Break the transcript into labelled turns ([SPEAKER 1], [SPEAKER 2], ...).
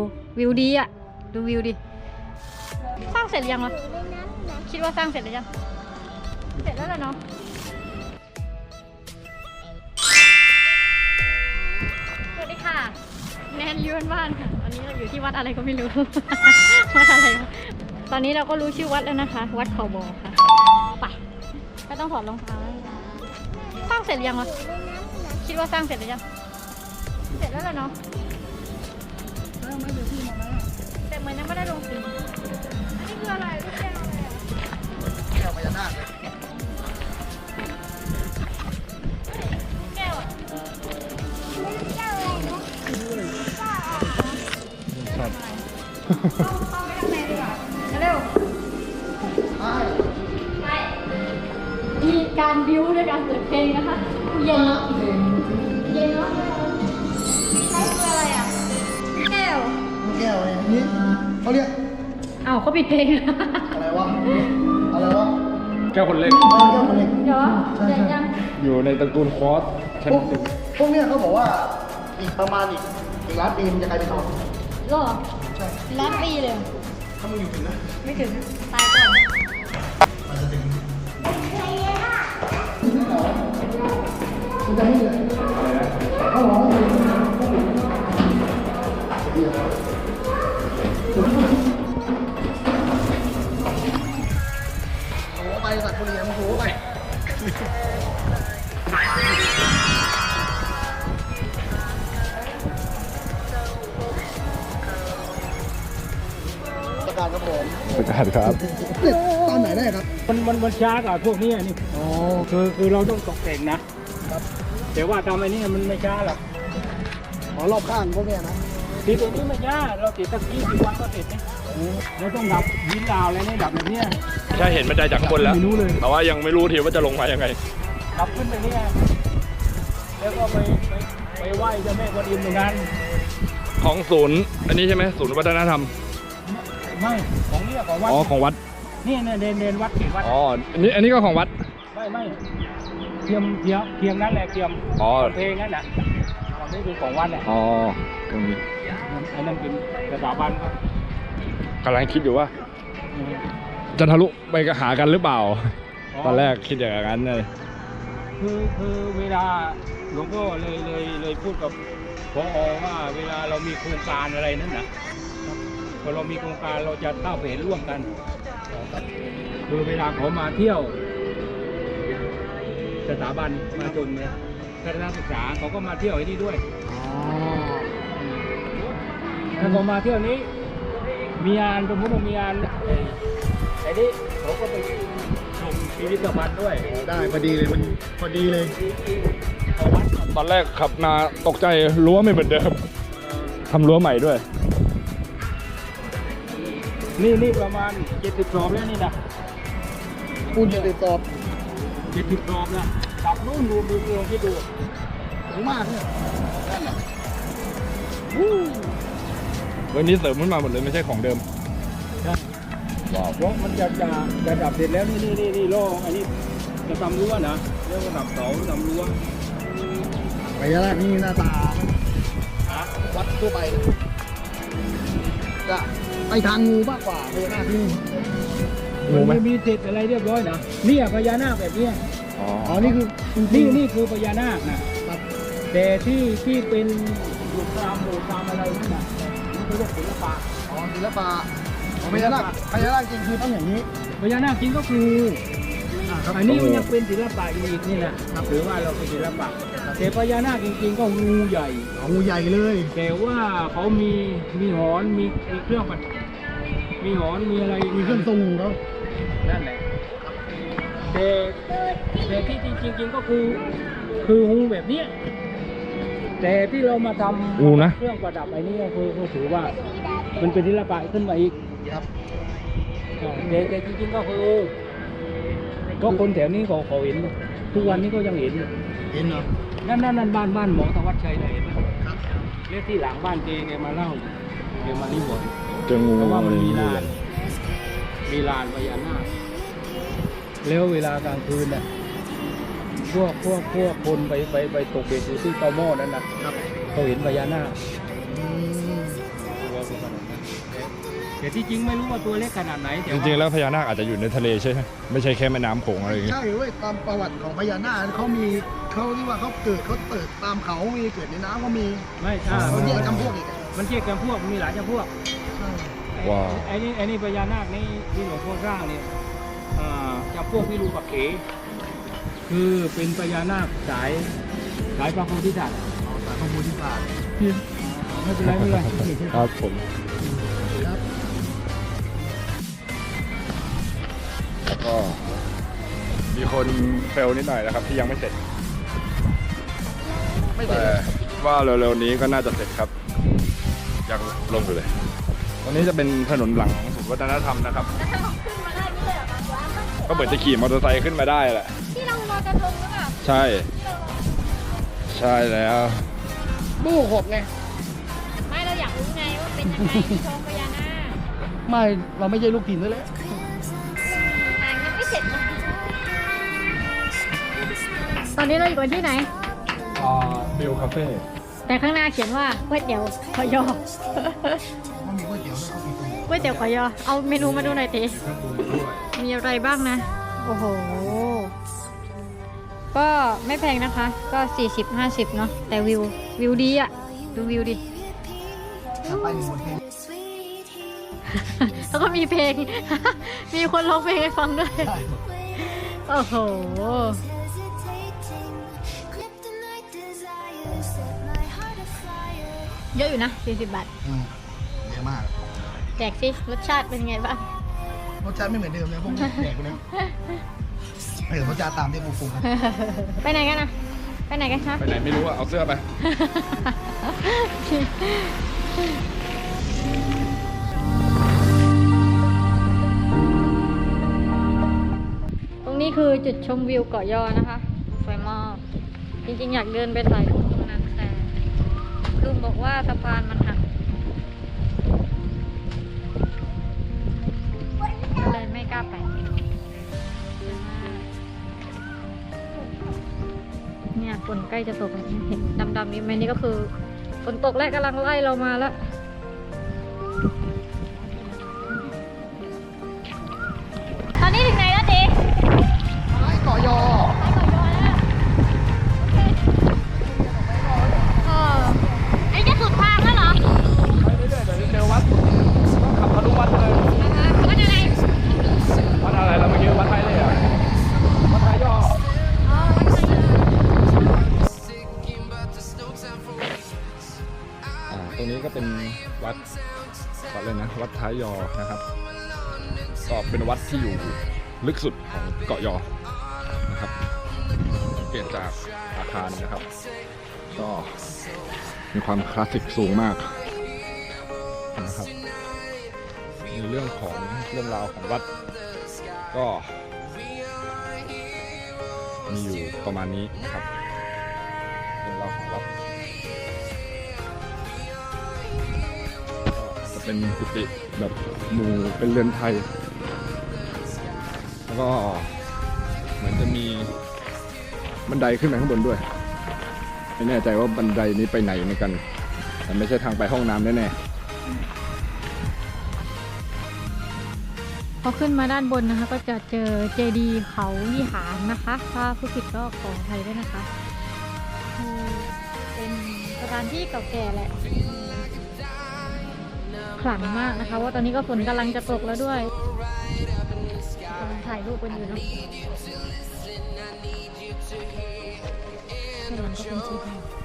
[SPEAKER 1] ดูวิวดีอะดูวิวดิ สร้างเสร็จหรือยังวะคิดว่าสร้างเสร็จหรือยัง เสร็จแล้วแหละเนาะสวัสดีค่ะ แนนยวนบ้านค่ะตอนนี้เราอยู่ที่วัดอะไรก็ไม่รู้ วัดอะไร ตอนนี้เราก็รู้ชื่อวัดแล้วนะคะ วัดเขาบอค่ะ ไปไม่ต้องถอดรองเท้าสร้างเสร็จหรือยังวะคิดว่าสร้างเสร็จหรือยัง เสร็จแล้วแหละเนาะ เหมือนยังไม่ได้ลงสีอันนี้คืออะไรลูกแก้วอะไรอะ
[SPEAKER 2] แก้วพญานาคเลย
[SPEAKER 1] ลูกแก้วอะ
[SPEAKER 2] ครับ
[SPEAKER 1] เข้าเข้าไปข้างในดีกว่าเร็ว
[SPEAKER 2] ใช่
[SPEAKER 1] ไปมีการบิ้วด้วยการเปิดเพลงนะคะเย็นเนาะเย็นเนาะใช้คืออะไรอะแก้ว
[SPEAKER 2] แก้วอะไงนี่ เขาเรียก
[SPEAKER 1] เอ้าเขาปิดเพลง
[SPEAKER 2] อะไรวะ อะไรวะ
[SPEAKER 3] แก้วคนเล็ก
[SPEAKER 2] เออแก้วมันเล็ก
[SPEAKER 1] เดี๋ยว
[SPEAKER 2] ใช่
[SPEAKER 1] เดี๋ยว
[SPEAKER 2] ใช่
[SPEAKER 1] ยัง
[SPEAKER 3] อยู่ในตระกูลคอสชั้น
[SPEAKER 2] พวก
[SPEAKER 3] สิบ
[SPEAKER 2] พวกเนี้ยเขาบอกว่าอีกประมาณอีกอีกล้านปีมันจะกลายเป็นทอง
[SPEAKER 1] ก็
[SPEAKER 2] ใช่
[SPEAKER 1] ล้านปีเลยเหรอ
[SPEAKER 2] ถ้ามึงอยู่ถึงนะ
[SPEAKER 1] ไม่ถึง ตายก่อน
[SPEAKER 2] มันจะถึงมันจะไม่เหลือเขาบอกว่าโประกาศครับผม
[SPEAKER 3] ประกาศครับ
[SPEAKER 2] เด็ดตอนไหนได้ครับ
[SPEAKER 4] มันมันมันช้ากว่าพวกนี้นี่
[SPEAKER 2] อ๋อ
[SPEAKER 4] คือคือเราต้องตกแต่งนะแต่ว่าทำไอ้นี่มันไม่ช้าหรอก
[SPEAKER 2] อ๋อรอบข้างพวกเนี้ยนะ
[SPEAKER 4] ติดตัวนี้ไม่ช้าเราติดสักยี่สิบวันก็ติดนี่เราต้องดับยินดาวอะไรนี่ดับแบบเนี้ย
[SPEAKER 3] ใช่เห็นบันไดจากข้างบนแล้ว
[SPEAKER 4] ไม่รู้เลย
[SPEAKER 3] แต่ว่ายังไม่รู้ทีว่าจะลงมายังไง
[SPEAKER 4] ดับขึ้นไปเนี่ยแล้วก็ไปไปไปไหว้เจ้าแม่กวนอิมเหมือนกัน
[SPEAKER 3] ของศูนย์อันนี้ใช่ไหมศูนย์วัฒนธรรม
[SPEAKER 4] ไม่ของเนี่ยของวัด
[SPEAKER 3] อ๋อของวัด
[SPEAKER 4] เนี่ยเนี่ยเดนเดนวัดเขียนวัด
[SPEAKER 3] อ๋ออันนี้อันนี้ก็ของวัด
[SPEAKER 4] ไม่ไม่เทียมเทียมเทียมนั่นแหละเทียม
[SPEAKER 3] อ๋อ
[SPEAKER 4] เพลงนั่นน่ะของนี้คือของวัดน่ะ
[SPEAKER 3] อ๋อตรงนี้
[SPEAKER 4] อันนั้นเป็นสถาบันก็
[SPEAKER 3] กำลังคิดอยู่ว่าจะทะลุไปหากันหรือเปล่า ตอนแรกคิดอย่างนั้นเลย
[SPEAKER 4] คือคือเวลาหลวงพ่อเลยเลยเลยพูดกับพอว่าเวลาเรามีโครงการอะไรนั่นนะ พอเรามีโครงการเราจะเข้าไปเห็นร่วมกัน คือเวลาเขามาเที่ยว สถาบันมาจนเนี่ยทัศนศึกษาเขาก็มาเที่ยวไอ้นี่ด้วย
[SPEAKER 2] อ๋อ
[SPEAKER 4] ถ้าเขามาเที่ยวนี้ มีงานสมมติว่ามีงานไอ้ไอ้นี่เขาก็ไปชมพิพิธภัณฑ์ด้วย
[SPEAKER 2] ได้พอดีเลยมันพอดีเลย
[SPEAKER 4] เอาวัด
[SPEAKER 3] ตอนแรกขับมาตกใจรั้วไม่เหมือนเดิมทำรั้วใหม่ด้วย
[SPEAKER 4] นี่นี่ประมาณเจ็ดสิบรอบแล้วนี่นะ
[SPEAKER 2] ปูนจะติดสอบ
[SPEAKER 4] เจ็ดสิบรอบนะกลับนู่นดูดูดูที่ดู
[SPEAKER 2] ถึงมากเนี่ยนั่นแหละ
[SPEAKER 3] วันนี้เสริมขึ้นมาหมดเลยไม่ใช่ของเดิม
[SPEAKER 4] เพราะมันจะจะจะดับเสร็จแล้วนี่นี่นี่นี่โล่อันนี้จะทำรั้วนะเรียกว่าดับเสาทำรั้ว
[SPEAKER 2] ไปยะลานี่หน้าตาวัดทั่วไปจะ ไปทางงูมากกว่าพญานาคที่นี่
[SPEAKER 3] งูไหม
[SPEAKER 4] นมีเสร็จอะไรเรียบร้อยนะเนี่ยพญานาคแบบเนี้ย
[SPEAKER 3] อ๋อ
[SPEAKER 2] อ๋อนี่คือจริงๆ
[SPEAKER 4] นี่นี่คือพญานาคนะครับแต่ที่ที่เป็นอยู่ตามโบสถ์ตามอะไรนั่นน่ะนี่คือเรื่องศิลปะ
[SPEAKER 2] อ๋อศิลปะอ๋อพญานาคพญานาคจริงคือต้องอย่างนี้
[SPEAKER 4] พญานาคจริงก็คือ
[SPEAKER 2] อ่าครับ
[SPEAKER 4] อันนี้มันยังเป็นศิลปะอีกนี่นะถือว่าเราเป็นศิลปะแต่พญานาคจริงๆก็งูใหญ่
[SPEAKER 2] อ๋องูใหญ่เลย
[SPEAKER 4] แต่ว่าเขามีมีหอนมีมีเครื่องปัดมีหอนมีอะไร
[SPEAKER 2] มีเครื่องทรงเขา
[SPEAKER 4] นั่นแหละแต่แต่ที่จริงๆจริงๆก็คือคืองูแบบเนี้ยแต่ที่เรามาทำ
[SPEAKER 3] งูนะ
[SPEAKER 4] เครื่องประดับไอ้นี่ก็คือก็ถือว่า มันเป็นศิลปะขึ้นมาอีก
[SPEAKER 2] ครับ
[SPEAKER 4] แต่แต่จริงๆก็คือ ก็คนแถวนี้เขาเขาเห็น ทุกวันนี้ก็ยังเห็น
[SPEAKER 2] เห็นเหรอ
[SPEAKER 4] นั่นนั่นนั่นบ้านบ้านหมอธวัชชัยเลยเห็นไหม
[SPEAKER 2] ครับ
[SPEAKER 4] เรียกที่หลังบ้านเจแกมาเล่าแกมานิบนต์
[SPEAKER 3] เจองู
[SPEAKER 4] เพราะว่า
[SPEAKER 3] อะไร
[SPEAKER 4] มัน
[SPEAKER 3] อย่าง
[SPEAKER 4] มี
[SPEAKER 3] เงี้
[SPEAKER 4] ลาน
[SPEAKER 3] ย
[SPEAKER 4] มีลานพญานาคแล้วเวลากลางคืนน่ะพวกพวกพวกคนไปไปไปตกเบ็ดอยู่ที่เตาหม้อนั่นนะครับ เขาเห็นพญานาค แต่ที่จริงไม่รู้ว่าตัวเล็กขนาดไหนแต่
[SPEAKER 3] จริงๆ แล้วพญานาคอาจจะอยู่ในทะเลใช่ไหมไม่ใช่แค่แม่น้ำโขงอะไรอย่างเงี้ย
[SPEAKER 2] ใช่เว้ยตามประวัติของพญานาคเขามีเขาที่ว่าเขาเกิดเขาเติดตามเขามีเกิดในน้ำก็มี
[SPEAKER 4] ไม่อ่า
[SPEAKER 2] เขา
[SPEAKER 4] มัน
[SPEAKER 2] แยกจำพวกอีก
[SPEAKER 4] มันแยกจำพวกมีหลายจำพวก
[SPEAKER 2] ใช่
[SPEAKER 3] ว้าว
[SPEAKER 4] ไอ้นี่ไอ้นี่พญานาคนี่ที่หลวงพ่อสร้างเนี่ยอ่าจำพวกวิรูปักเข คือเป็นพญานาคสายสายพระโพธิสัตว์
[SPEAKER 2] สายพระโพธิสัตว์
[SPEAKER 4] ไม่เป็นไรไม่เป็นไร
[SPEAKER 3] ครับผม มีคนเฟลนิดหน่อยนะครับที่ยังไม่เสร็จ
[SPEAKER 2] ไม่เสร็จ
[SPEAKER 3] แต่ว่าเร็วๆนี้ก็น่าจะเสร็จครับ ยังลงอยู่เลยตรงนี้จะเป็นถนนหลังศูนย์วัฒนธรรมนะครับ
[SPEAKER 1] แล้วถ้าเราขึ้นมาได้นี่เลยเหรอคะ
[SPEAKER 3] ก็เหมือนจะขี่มอเตอร์ไซค์ขึ้นมาได้แหละ
[SPEAKER 1] ที่เราลอยกระทงหรือเปล่า
[SPEAKER 3] ใช่ใช่แล้ว
[SPEAKER 2] บู้หกไง
[SPEAKER 1] ไม่เราอยากรู้ไงว่าเป็นยังไงที่ชมพญานาค
[SPEAKER 2] ไม่ เราไม่ใช่ลูกทีมด้วยแหละ
[SPEAKER 1] ร็จเลยตอนนี้เราอยู่กันที่ไหน
[SPEAKER 3] อ่าบิลคาเฟ่
[SPEAKER 1] แต่ข้างหน้าเขียนว่าก๋วยเตี๋ยวขอยอ
[SPEAKER 2] มันมีก๋วยเตี๋ยวด้วยเขามีก๋วย
[SPEAKER 1] ก๋วยเตี๋ยวขอยอเอาเมนูมาดูหน่อยติ
[SPEAKER 3] ข้างบนด้วย
[SPEAKER 1] มีอะไรบ้างนะ โอ้โห ก็ไม่แพงนะคะ ก็ 40 50 เนาะแต่วิววิวดีอะดูวิวดิ
[SPEAKER 2] ถ้าไปหนึ่งหมดเพลง
[SPEAKER 1] แล้วก็มีเพลง มีคนร้องเพลงให้ฟังด้วย
[SPEAKER 2] ใช่
[SPEAKER 1] โอ้โห เยอะอยู่นะ 40 บาท
[SPEAKER 2] อืมเยอะมาก
[SPEAKER 1] แจกสิรสชาติเป็นไงบ้าง
[SPEAKER 2] รสชาติไม่เหมือนเดิมเลยพวกนี้แดกไปแล้วเออรสชาติตามที่กูปรุงกัน
[SPEAKER 1] ไปไหนกันนะ ไปไหนกันคะ
[SPEAKER 3] ไปไหนไม่รู้อะเอาเสื้อไป
[SPEAKER 1] นี้คือจุดชมวิวเกาะยอนะคะสวยมากจริงๆ อยากเดินไปถ่ายรูปตรงนั้นแต่ลุงบอกว่าสะพานมันหักเลยไม่กล้าไปเนี่ยฝนใกล้จะตกแล้วเห็นดำๆนี่ไหมนี่ก็คือฝนตกและกำลังไล่เรามาแล้ว เล
[SPEAKER 3] ยนะ วัดท้ายยอนะครับก็เป็นวัดที่อยู่ลึกสุดของเกาะยอนะครับสังเกตจากอาคารนะครับ ก็มีความคลาสสิกสูงมากนะครับในเรื่องของเรื่องราวของวัดก็มีอยู่ประมาณนี้นะครับเรื่องราวของวัด เป็นกุฏิแบบหมู่เป็นเรือนไทย แล้วก็เหมือนจะมีบันไดขึ้นไปข้างบนด้วย ไม่แน่ใจว่าบันไดนี้ไปไหนเหมือนกัน แต่ไม่ใช่ทางไปห้องน้ำแน่
[SPEAKER 1] พอขึ้นมาด้านบนนะคะ ก็จะเจอเจดีย์เขาวิหารนะคะถ้าผู้ผิดก็ขออภัยด้วยนะคะ เป็นสถานที่เก่าแก่แหละ ขลังมากนะคะว่าตอนนี้ก็ฝนกำลังจะตกแล้วด้วยกำลังถ่ายรูปกันอยู่เนาะข้างหลังก็เป็นสีแดง